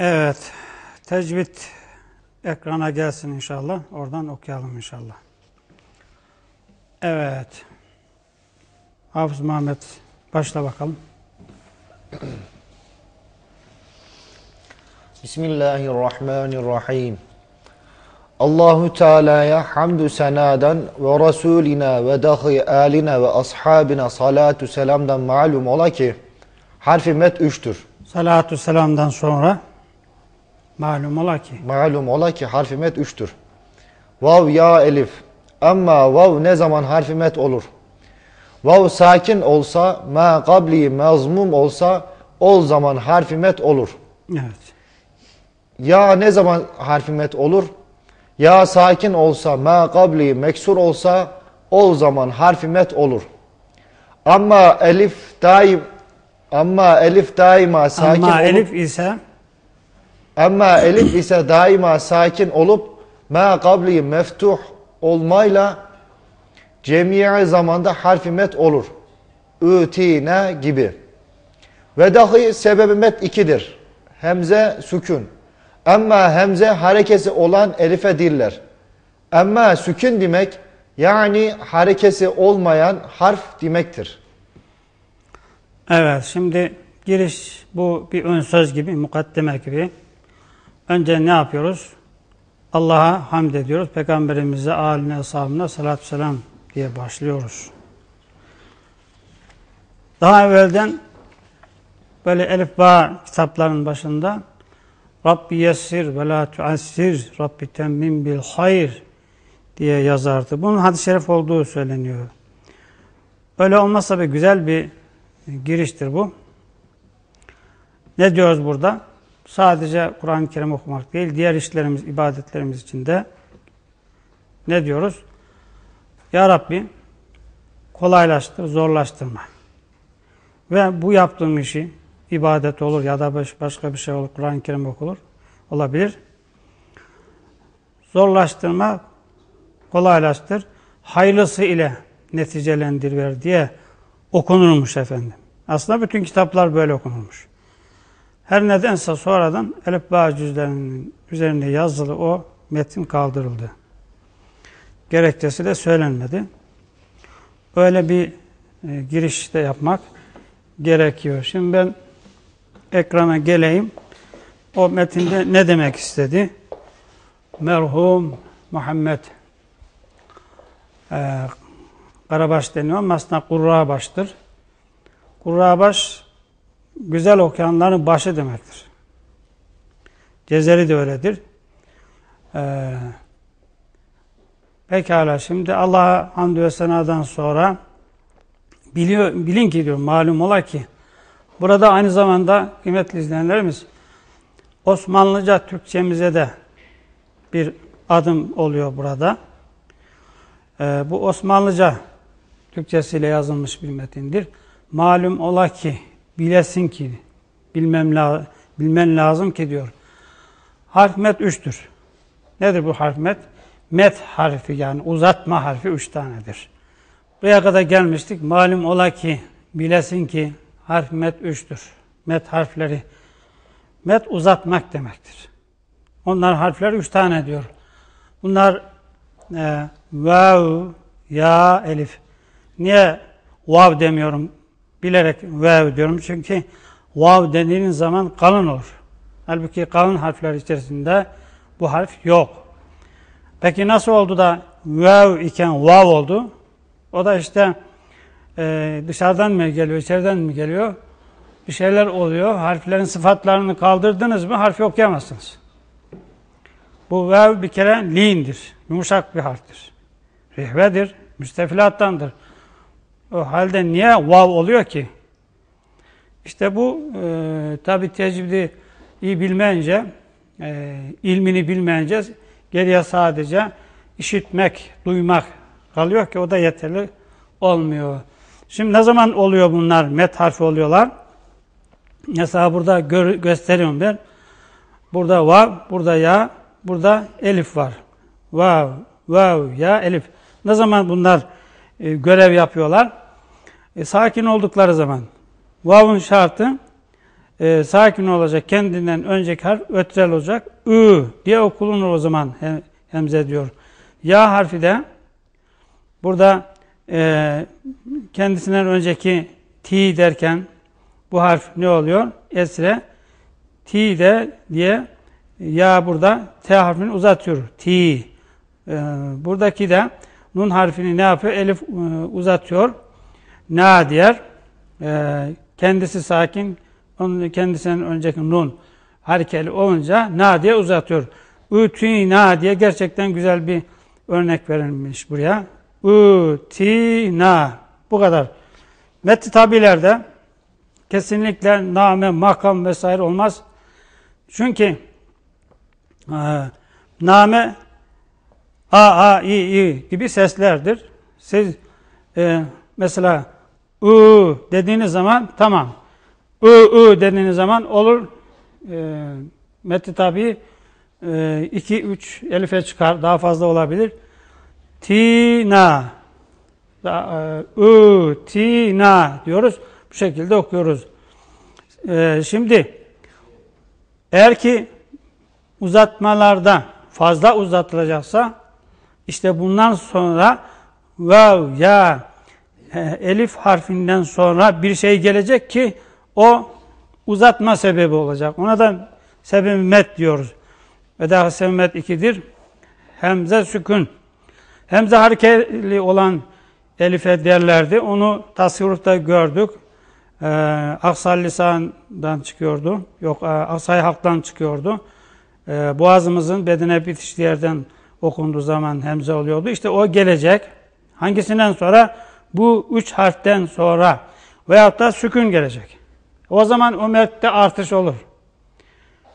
Evet. Tecvid ekrana gelsin inşallah. Oradan okuyalım inşallah. Evet. Hafız Muhammed başla bakalım. Bismillahirrahmanirrahim. Allahu Teala'ya hamdü senadan ve Resulina ve dahi alina ve ashabina salatu selamdan malum ola ki harfi met üçtür. Salatü selamdan sonra malum ola ki. Malum ola ki harfi met üçtür. Vav ya elif. Ama vav ne zaman harfi met olur? Vav sakin olsa, ma kabli mazmum olsa o zaman harfi met olur. Evet. Ya ne zaman harfi met olur? Ya sakin olsa, ma kabli meksur olsa o zaman harfi met olur. Ama elif daim ama elif daima sakin Ama olup elif ise ama elif ise daima sakin olup ma kabli meftuh olmayla cemiye zamanda harfi met olur. Ütine gibi. Ve dahi sebebi met ikidir. Hemze sükun. Ama hemze harekesi olan elife diller. Ama sükun demek yani harekesi olmayan harf demektir. evet şimdi giriş bu bir ön söz gibi, mukaddeme gibi. Önce ne yapıyoruz? Allah'a hamd ediyoruz. Peygamberimize, aline, ashabına salatü selam diye başlıyoruz. Daha evvelden böyle elif ba kitapların başında Rabbi yessir ve la tuassir Rabbi temmim bil hayr diye yazardı. Bunun hadis-i şerif olduğu söyleniyor. Öyle olmazsa bir güzel bir giriştir bu. Ne diyoruz burada? Sadece Kur'an-ı Kerim okumak değil, diğer işlerimiz, ibadetlerimiz için de ne diyoruz? Ya Rabbi kolaylaştır, zorlaştırma. Ve bu yaptığım işi ibadet olur ya da başka bir şey olur, Kur'an-ı Kerim okulur, olabilir. Zorlaştırma, kolaylaştır, hayırlısı ile neticelendir ver diye okunurmuş efendim. Aslında bütün kitaplar böyle okunurmuş. Her nedense sonradan Elif Bağ cüzlerinin üzerinde yazılı o metin kaldırıldı. Gerekçesi de söylenmedi. Öyle bir e, giriş de yapmak gerekiyor. Şimdi ben ekrana geleyim. O metinde ne demek istedi? Merhum Muhammed e, Karabaş deniyor aslında Kurrabaş'tır. Kurrabaş güzel okuyanların başı demektir. Cezeri de öyledir. Ee, pekala şimdi Allah'a hamdü ve senadan sonra biliyor, bilin ki diyor malum ola ki burada aynı zamanda kıymetli izleyenlerimiz Osmanlıca Türkçemize de bir adım oluyor burada. Ee, bu Osmanlıca Türkçesiyle yazılmış bir metindir. Malum ola ki bilesin ki, bilmem la, bilmen lazım ki diyor. Harf met üçtür. Nedir bu harf met? Met harfi yani uzatma harfi üç tanedir. Buraya kadar gelmiştik. Malum ola ki, bilesin ki harf met üçtür. Met harfleri. Met uzatmak demektir. Onlar harfler üç tane diyor. Bunlar e, vav, ya, elif. Niye vav demiyorum? Bilerek vav diyorum. Çünkü vav dediğiniz zaman kalın olur. Halbuki kalın harfler içerisinde bu harf yok. Peki nasıl oldu da vav iken vav oldu? O da işte e, dışarıdan mı geliyor, içeriden mi geliyor? Bir şeyler oluyor. Harflerin sıfatlarını kaldırdınız mı harfi okuyamazsınız. Bu vav bir kere lindir. Yumuşak bir harftir. Rihvedir. Müstefilattandır. O halde niye vav oluyor ki? İşte bu e, tabi tecvidi iyi bilmeyince, e, ilmini bilmeyince geriye sadece işitmek, duymak kalıyor ki o da yeterli olmuyor. Şimdi ne zaman oluyor bunlar? Met harfi oluyorlar. Mesela burada gö gösteriyorum ben. Burada vav, burada ya, burada elif var. Vav, vav, ya, elif. Ne zaman bunlar e, görev yapıyorlar? E, sakin oldukları zaman. Vav'ın şartı e, sakin olacak. Kendinden önceki harf ötrel olacak. Ü diye okulunur o zaman hem, hemze diyor. Ya harfi de burada e, kendisinden önceki ti derken bu harf ne oluyor? Esre ti de diye ya burada T harfini uzatıyor. Ti. Ee, buradaki de nun harfini ne yapıyor? Elif e, uzatıyor. Na diğer. Ee, kendisi sakin. Onun kendisinden önceki nun harekeli olunca na diye uzatıyor. na diye gerçekten güzel bir örnek verilmiş buraya. na Bu kadar. Metni tabilerde kesinlikle name, makam vesaire olmaz. Çünkü e, name a, a, i, i gibi seslerdir. Siz e, mesela u dediğiniz zaman tamam. U, u dediğiniz zaman olur. E, metni tabi 2, 3 elife çıkar. Daha fazla olabilir. Tina e, u, tina diyoruz. Bu şekilde okuyoruz. E, şimdi eğer ki uzatmalarda fazla uzatılacaksa işte bundan sonra vav ya elif harfinden sonra bir şey gelecek ki o uzatma sebebi olacak. Ona da sebebi met diyoruz. Ve daha sebebi met ikidir. Hemze sükun. Hemze hareketli olan elife derlerdi. Onu tasvirrufta gördük e, Aksal lisandan çıkıyordu. Yok e, Aksay halktan çıkıyordu. E, boğazımızın bedene bitiştiği yerden okunduğu zaman hemze oluyordu. İşte o gelecek. Hangisinden sonra? Bu üç harften sonra veyahut da sükun gelecek. O zaman o artış olur.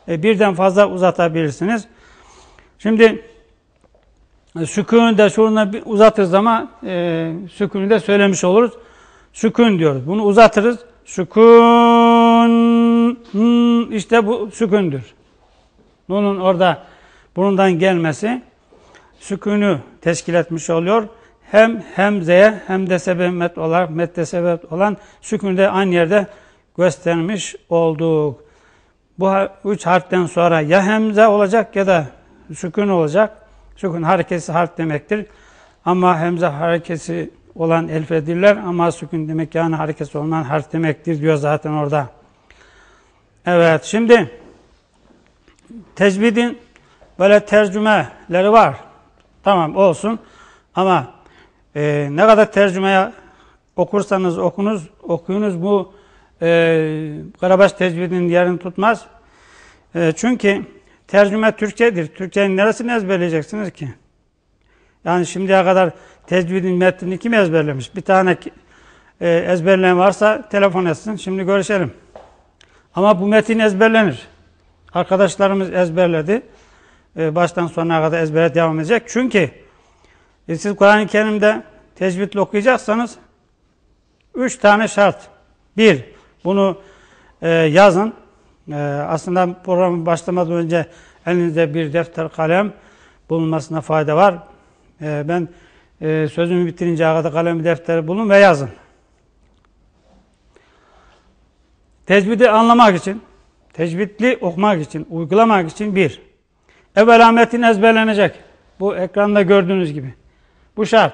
E, birden fazla uzatabilirsiniz. Şimdi e, sükûnü de şuruna uzatırız ama e, sükûnü de söylemiş oluruz. Sükun diyoruz. Bunu uzatırız. Sükun işte bu sükündür. Nunun orada bundan gelmesi sükünü teşkil etmiş oluyor. Hem hemzeye hem de sebebet olarak mette sebep olan sükünü de aynı yerde göstermiş olduk. Bu üç harften sonra ya hemze olacak ya da sükun olacak. Sükun harekesi harf demektir. Ama hemze harekesi olan elfedirler ama sükun demek yani harekesi olmayan harf demektir diyor zaten orada. Evet şimdi tecvidin böyle tercümeleri var. Tamam olsun ama e, ne kadar tercümeye okursanız okunuz, okuyunuz bu e, Karabaş tecvidinin yerini tutmaz. E, çünkü tercüme Türkçedir. Türkçenin neresini ezberleyeceksiniz ki? Yani şimdiye kadar tecvidin metnini kim ezberlemiş? Bir tane e, ezberleyen varsa telefon etsin. Şimdi görüşelim. Ama bu metin ezberlenir. Arkadaşlarımız ezberledi. E, baştan sonuna kadar ezbere devam edecek. Çünkü e, siz Kur'an-ı Kerim'de tecvidle okuyacaksanız üç tane şart. Bir, bunu e, yazın. E, aslında programın başlamadan önce elinizde bir defter kalem bulunmasına fayda var. E, ben e, sözümü bitirince kadar kalem defteri bulun ve yazın. Tecvidi anlamak için, tecvidli okumak için, uygulamak için bir, evvel metin ezberlenecek. Bu ekranda gördüğünüz gibi. Bu şart.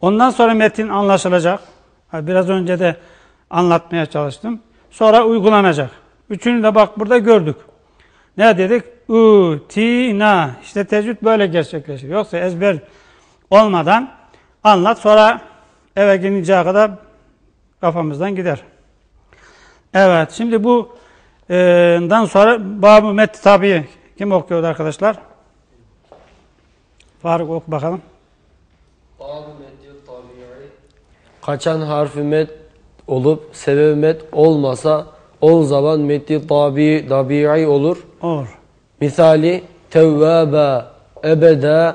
Ondan sonra metin anlaşılacak. Biraz önce de anlatmaya çalıştım. Sonra uygulanacak. Üçünü de bak burada gördük. Ne dedik? U, ti, na. İşte tecvid böyle gerçekleşir. Yoksa ezber olmadan anlat. Sonra eve gelinceye kadar kafamızdan gider. Evet. Şimdi bu e, dan sonra Bab-ı Met tabi kim okuyordu arkadaşlar? Faruk oku bakalım. Kaçan harfi met olup sebebi met olmasa o zaman metni tabi, tabi'i olur. Olur. Misali tevvâbe, ebede,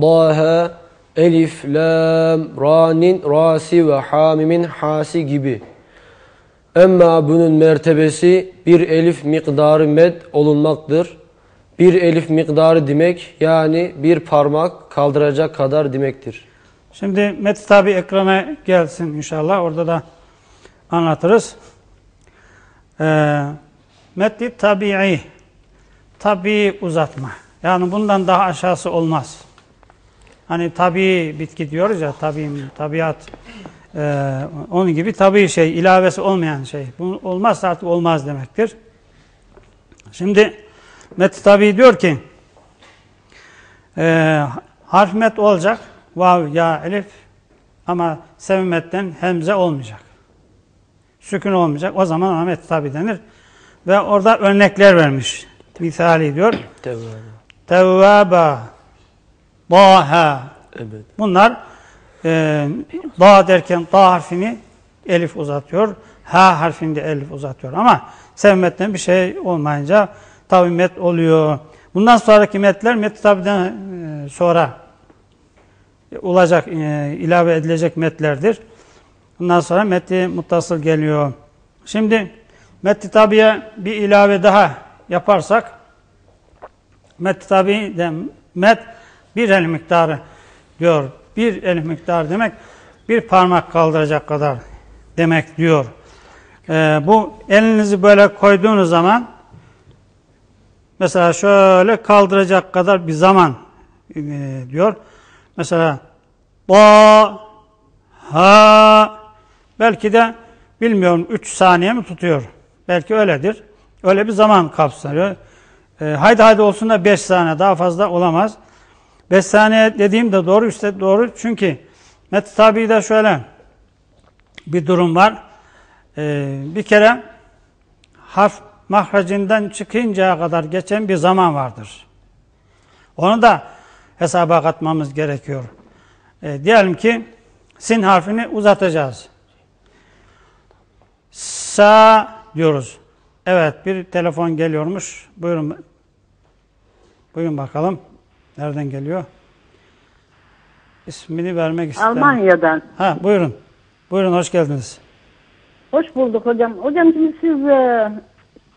dâhe, elif, lam, ra'nin, rasi ve hamimin hasi gibi. Emma bunun mertebesi bir elif miktarı med olunmaktır. Bir elif miktarı demek yani bir parmak kaldıracak kadar demektir. Şimdi met tabi ekrana gelsin inşallah. Orada da anlatırız. Ee, meddi tabii. Tabii uzatma. Yani bundan daha aşağısı olmaz. Hani tabii bitki diyoruz ya, tabii, tabiat. Ee, onun gibi tabii şey, ilavesi olmayan şey. Bu olmazsa artık olmaz demektir. Şimdi Met tabi diyor ki e, harf met olacak. Vav, ya, elif ama sevmetten hemze olmayacak. Sükun olmayacak. O zaman ona tabi denir. Ve orada örnekler vermiş. Misali diyor. Tevvaba Daha Evet. Bunlar e, da derken da harfini elif uzatıyor. Ha harfinde elif uzatıyor. Ama sevmetten bir şey olmayınca tabi met oluyor. Bundan sonraki metler met tabiden e, sonra olacak, e, ilave edilecek metlerdir. Bundan sonra metni muttasıl geliyor. Şimdi metni tabiye bir ilave daha yaparsak met tabi de met bir el miktarı diyor. Bir el miktarı demek bir parmak kaldıracak kadar demek diyor. Ee, bu elinizi böyle koyduğunuz zaman mesela şöyle kaldıracak kadar bir zaman e, diyor. Mesela ba ha belki de bilmiyorum 3 saniye mi tutuyor? Belki öyledir. Öyle bir zaman kapsıyor. E, haydi haydi olsun da 5 saniye daha fazla olamaz. 5 saniye dediğim de doğru işte doğru çünkü Met tabi'de şöyle bir durum var. E, bir kere harf mahracından çıkıncaya kadar geçen bir zaman vardır. Onu da hesaba katmamız gerekiyor. E, diyelim ki sin harfini uzatacağız. Sa diyoruz. Evet bir telefon geliyormuş. Buyurun. Buyurun bakalım. Nereden geliyor? İsmini vermek isterim. Almanya'dan. Ha buyurun. Buyurun hoş geldiniz. Hoş bulduk hocam. Hocam şimdi siz e,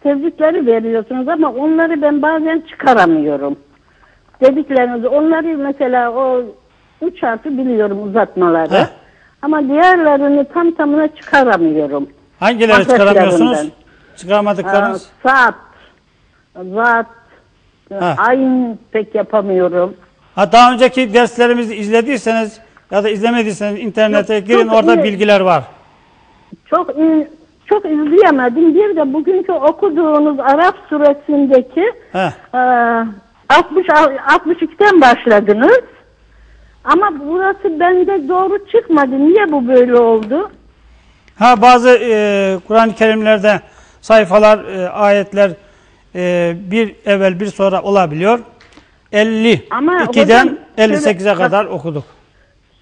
tezlikleri veriyorsunuz ama onları ben bazen çıkaramıyorum. Dediklerinizi, onları mesela o üç harfi biliyorum uzatmaları. Heh. Ama diğerlerini tam tamına çıkaramıyorum. Hangileri çıkaramıyorsunuz? Çıkaramadıklarınız? Aa, saat, zat, Ha. ayın pek yapamıyorum. Ha daha önceki derslerimizi izlediyseniz ya da izlemediyseniz internete Yok, girin orada iyi. bilgiler var. Çok çok izleyemedim. Bir de bugünkü okuduğunuz Arap suresindeki Heh. Ee, 60 62'den başladınız. Ama burası bende doğru çıkmadı. Niye bu böyle oldu? Ha bazı e, Kur'an-ı Kerimlerde sayfalar, e, ayetler e, bir evvel bir sonra olabiliyor. 50 Ama 2'den hocam, 58'e şöyle- kadar okuduk.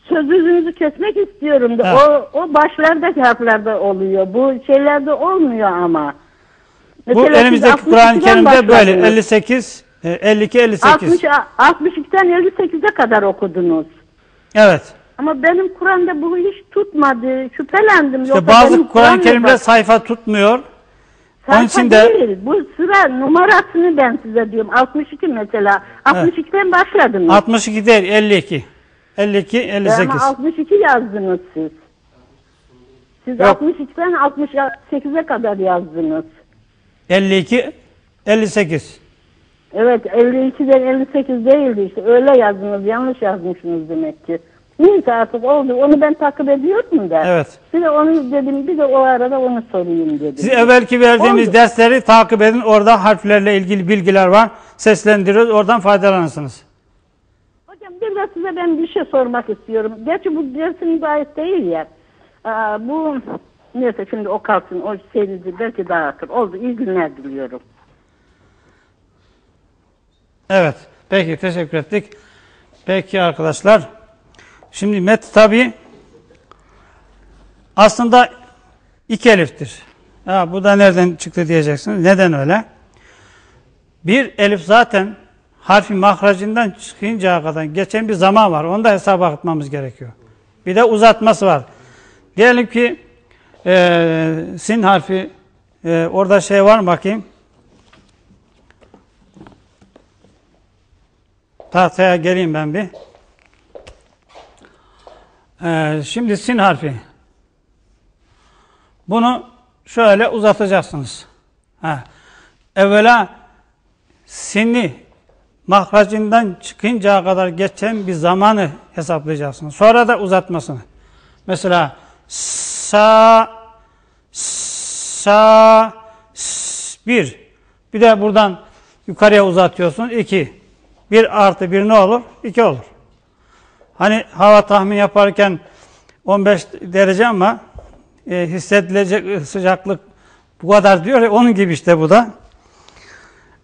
Sözünüzü kesmek istiyorum da o, o başlardaki harflerde oluyor. Bu şeylerde olmuyor ama. Bu Mesela siz elimizdeki Kur'an-ı 62'den Kerim'de böyle başladınız. 58 e, 52 58. 60, 62'den 58'e kadar okudunuz. Evet. Ama benim Kur'an'da bu hiç tutmadı. Şüphelendim. İşte Yoksa bazı Kur'an-ı Kerim'de bak- sayfa tutmuyor. Sayfa Onun için de- değil. Bu sıra numarasını ben size diyorum. 62 mesela. 62'den başladınız. 62 değil 52. 52 58. Ama 62 yazdınız siz. Siz Yok. 62'den 68'e kadar yazdınız. 52 58. Evet 52'den 58 değildi işte. Öyle yazdınız. Yanlış yazmışsınız demek ki. Neyse artık oldu. Onu ben takip ediyordum da. Evet. Bir de onu dedim. Bir de o arada onu sorayım dedim. Siz evvelki verdiğimiz Oldu. dersleri takip edin. Orada harflerle ilgili bilgiler var. Seslendiriyoruz. Oradan faydalanırsınız. Hocam bir de size ben bir şey sormak istiyorum. Gerçi bu dersin gayet değil ya. Aa, bu neyse şimdi o kalsın. O serisi belki dağıtır. Oldu. İyi günler diliyorum. Evet. Peki teşekkür ettik. Peki arkadaşlar. Şimdi met tabi aslında iki eliftir. Ha, bu da nereden çıktı diyeceksiniz. Neden öyle? Bir elif zaten harfi mahracından çıkıncaya kadar geçen bir zaman var. Onu da hesaba katmamız gerekiyor. Bir de uzatması var. Diyelim ki eee, sin harfi eee, orada şey var mı bakayım? Tahtaya geleyim ben bir. Ee, şimdi sin harfi. Bunu şöyle uzatacaksınız. Ha. Evvela sini mahracından çıkıncaya kadar geçen bir zamanı hesaplayacaksınız. Sonra da uzatmasını. Mesela sa sa s, bir. Bir de buradan yukarıya uzatıyorsun. iki. Bir artı bir ne olur? İki olur. Hani hava tahmin yaparken 15 derece ama e, hissedilecek sıcaklık bu kadar diyor ya onun gibi işte bu da.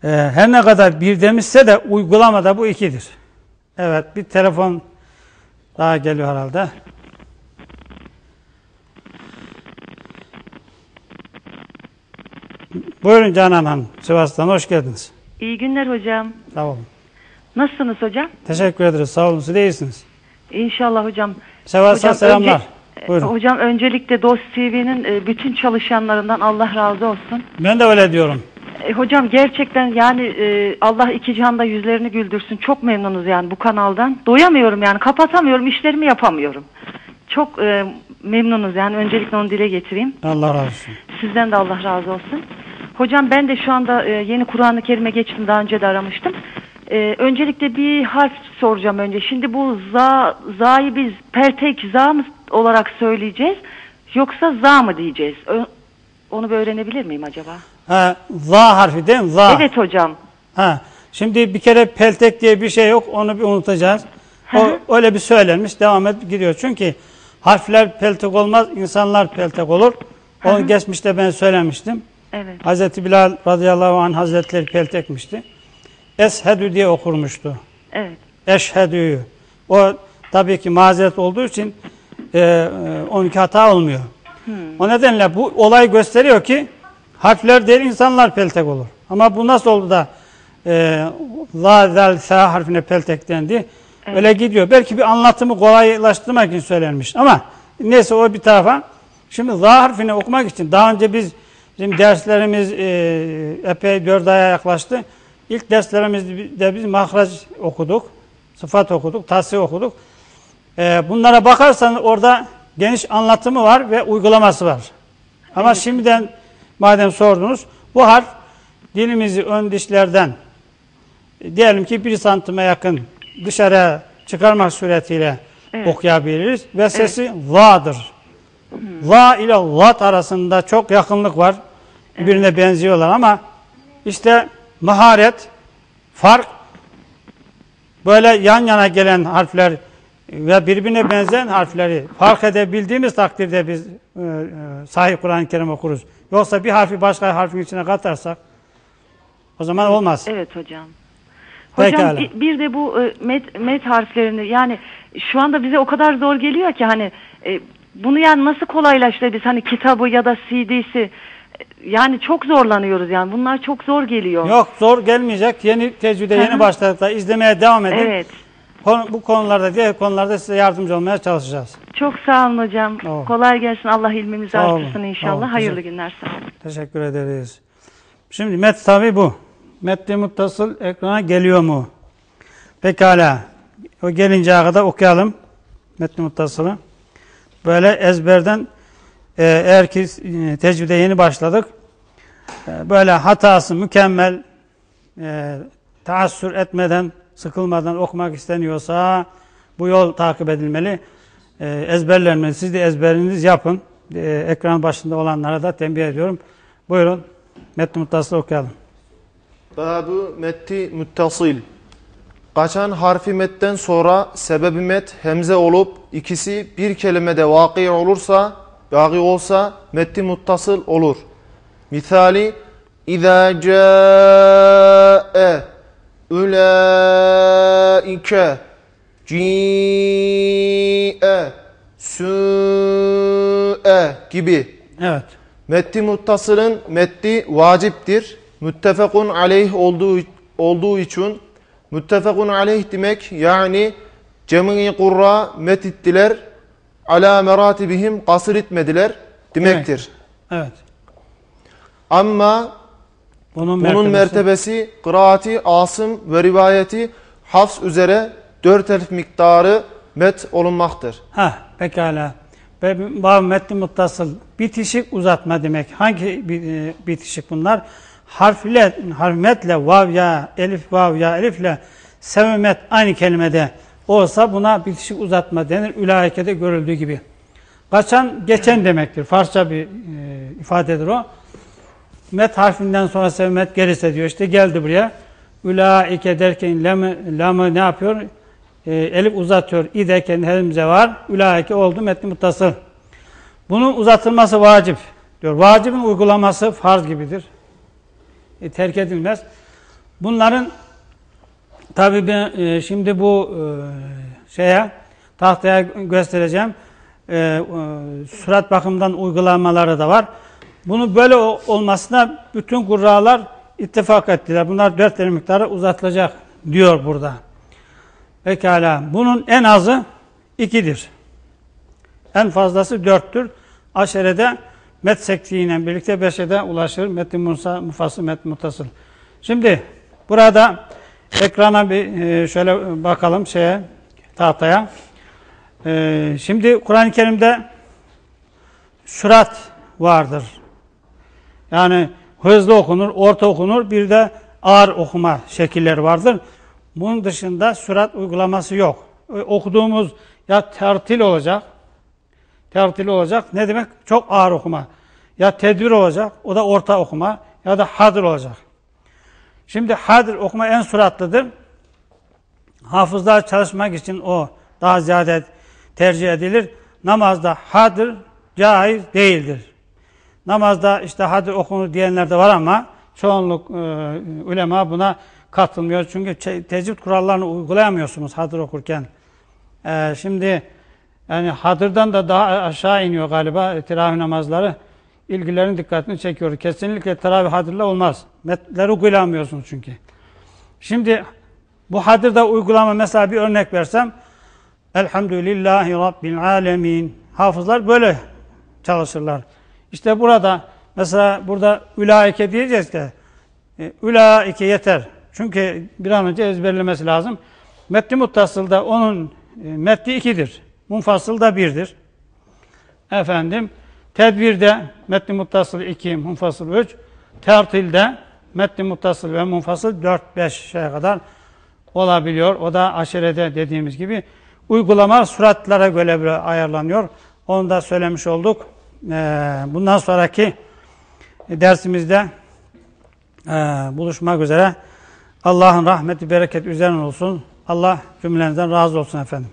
E, her ne kadar bir demişse de uygulamada bu ikidir. Evet bir telefon daha geliyor herhalde. Buyurun Canan Hanım. Sivas'tan hoş geldiniz. İyi günler hocam. Sağ olun. Nasılsınız hocam? Teşekkür ederiz. Sağ olun. Siz de iyisiniz. İnşallah hocam. Hocam, selamlar. önce- Buyurun. Hocam öncelikle Dost TV'nin e, bütün çalışanlarından Allah razı olsun. Ben de öyle diyorum. E, Hocam gerçekten yani e, Allah iki cihanda yüzlerini güldürsün. Çok memnunuz yani bu kanaldan. Doyamıyorum yani kapatamıyorum işlerimi yapamıyorum. Çok memnunuz yani öncelikle onu dile getireyim. Allah razı olsun. Sizden de Allah razı olsun. Hocam ben de şu anda yeni Kur'an-ı Kerim'e geçtim. Daha önce de aramıştım. E, öncelikle bir harf soracağım önce. Şimdi bu za, za'yı biz peltek za mı olarak söyleyeceğiz? Yoksa za mı diyeceğiz? Ö- onu bir öğrenebilir miyim acaba? Ha, za harfi değil mi? Za. Evet hocam. Ha. Şimdi bir kere peltek diye bir şey yok. Onu bir unutacağız. O öyle bir söylenmiş. Devam edip gidiyor. Çünkü harfler peltek olmaz. insanlar peltek olur. Onu geçmişte ben söylemiştim. Evet. Hazreti Bilal radıyallahu anh hazretleri peltekmişti. Eshedü diye okurmuştu. Evet. Eşhedü. O tabii ki mazeret olduğu için e, e, onunki hata olmuyor. O nedenle bu olay gösteriyor ki harfler değil insanlar peltek olur. Ama bu nasıl oldu da e, la, zal, sa harfine peltek dendi? Öyle gidiyor. Belki bir anlatımı kolaylaştırmak için söylenmiş. Ama neyse o bir tarafa. Şimdi za harfini okumak için daha önce biz bizim derslerimiz e, epey dört aya yaklaştı. İlk derslerimizde biz mahraç okuduk. Sıfat okuduk, tasih okuduk. E, bunlara bakarsan orada geniş anlatımı var ve uygulaması var. Ama şimdiden madem sordunuz, bu harf dilimizi ön dişlerden e, diyelim ki bir santime yakın dışarıya çıkarmak suretiyle Evet. okuyabiliriz ve sesi la'dır. La ile lat arasında çok yakınlık var. Birbirine benziyorlar ama işte maharet, fark böyle yan yana gelen harfler ve birbirine benzeyen harfleri fark edebildiğimiz takdirde biz e, e, sahih Kur'an-ı Kerim okuruz. Yoksa bir harfi başka harfin içine katarsak o zaman olmaz. Evet hocam. Hocam Pekala. bir, de bu e, met, met harflerini yani şu anda bize o kadar zor geliyor ki hani e, bunu yani nasıl kolaylaştırır biz hani kitabı ya da CD'si yani çok zorlanıyoruz yani bunlar çok zor geliyor. Yok zor gelmeyecek. Yeni tecrüde Hı yeni başladık da izlemeye devam edin. Evet. Konu- Bu konularda diğer konularda size yardımcı olmaya çalışacağız. Çok sağ olun hocam. Tamam. Kolay gelsin. Allah ilmimizi Sağ olun. artırsın inşallah. olun. Hayırlı Teşekkür- günler sağ olun. Teşekkür ederiz. Şimdi met tabi bu. Metni muttasıl ekrana geliyor mu? Pekala. O gelinceye kadar okuyalım. Metni muttasılı. Böyle ezberden e, eğer ki e, tecrüde yeni başladık. e, böyle hatası mükemmel e, taassür etmeden, sıkılmadan okumak isteniyorsa bu yol takip edilmeli. E, ezberlenmeli. Siz de ezberiniz yapın. E, ekran başında olanlara da tembih ediyorum. Buyurun. Metni muttasıl okuyalım. Babu metti müttasil. Kaçan harfi metten sonra sebebi met hemze olup ikisi bir kelimede vakı olursa, baki olsa metti muttasıl olur. Misali İza ca'e ulaike ci'e su'e gibi. Evet. Metti muttasılın metti vaciptir. Müttefekun aleyh olduğu, olduğu için müttefekun aleyh demek yani cemi kurra metittiler ala meratibihim kasır etmediler demektir. Evet. Ama Bunun, bunun mertebesi. mertebesi kıraati asım ve rivayeti hafs üzere dört elf miktarı met olunmaktır. Ha, pekala. ve vav metni muttasıl bitişik uzatma demek. Hangi e, bitişik bunlar? Harfle, harfmetle vav ya, elif vav ya, elifle sevemet aynı kelimede olsa buna bitişik uzatma denir. Ülaikede görüldüğü gibi. Kaçan geçen demektir. Farsça bir e, ifadedir o. Met harfinden sonra sevmet gelirse diyor. İşte geldi buraya. Ülaike derken lamı, lamı ne yapıyor? E, elif uzatıyor. İ derken hemze var. Ülaike oldu metni muttasıl. Bunun uzatılması vacip diyor. Vacibin uygulaması farz gibidir. E, terk edilmez. Bunların tabi ben e, şimdi bu e, şeye tahtaya göstereceğim. E, e, surat bakımından uygulamaları da var. Bunu böyle olmasına bütün kurralar ittifak ettiler. Bunlar dört el miktarı uzatılacak diyor burada. Pekala. Bunun en azı ikidir. En fazlası dörttür. Aşerede met sektiğiyle birlikte beşe de ulaşır. Metin Musa, Mufası, Met Mutasıl. Şimdi burada ekrana bir e, şöyle bakalım şeye, tahtaya. E, Şimdi Kur'an-ı Kerim'de sürat vardır. Yani hızlı okunur, orta okunur, bir de ağır okuma şekilleri vardır. Bunun dışında sürat uygulaması yok. E, Okuduğumuz ya tertil olacak, tertil olacak. Ne demek? Çok ağır okuma. Ya tedbir olacak, o da orta okuma ya da hadır olacak. Şimdi hadır okuma en süratlidir. Hafızlar çalışmak için o daha ziyade tercih edilir. Namazda hadır caiz değildir. Namazda işte hadır okunur diyenler de var ama çoğunluk e, ulema buna katılmıyor. Çünkü tecvid kurallarını uygulayamıyorsunuz hadır okurken. E, şimdi yani hadırdan da daha aşağı iniyor galiba teravih namazları. İlgilerin dikkatini çekiyor. Kesinlikle teravih hadırla olmaz. Metleri uygulayamıyorsunuz çünkü. Şimdi bu hadırda uygulama mesela bir örnek versem Elhamdülillahi Rabbil Alemin. Hafızlar böyle çalışırlar. İşte burada mesela burada ülaike diyeceğiz ki e, ülaike yeter. Çünkü bir an önce ezberlemesi lazım. Metni muttasılda onun e, metni ikidir. Munfasıl da birdir. Efendim tedbirde metni muttasıl iki, munfasıl üç. Tertilde metni muttasıl ve munfasıl dört, beş şeye kadar olabiliyor. O da aşirede dediğimiz gibi uygulama suratlara göre ayarlanıyor. Onu da söylemiş olduk. Ee, bundan sonraki dersimizde e, buluşmak üzere. Allah'ın rahmeti, bereket üzerine olsun. Allah cümlenizden razı olsun efendim.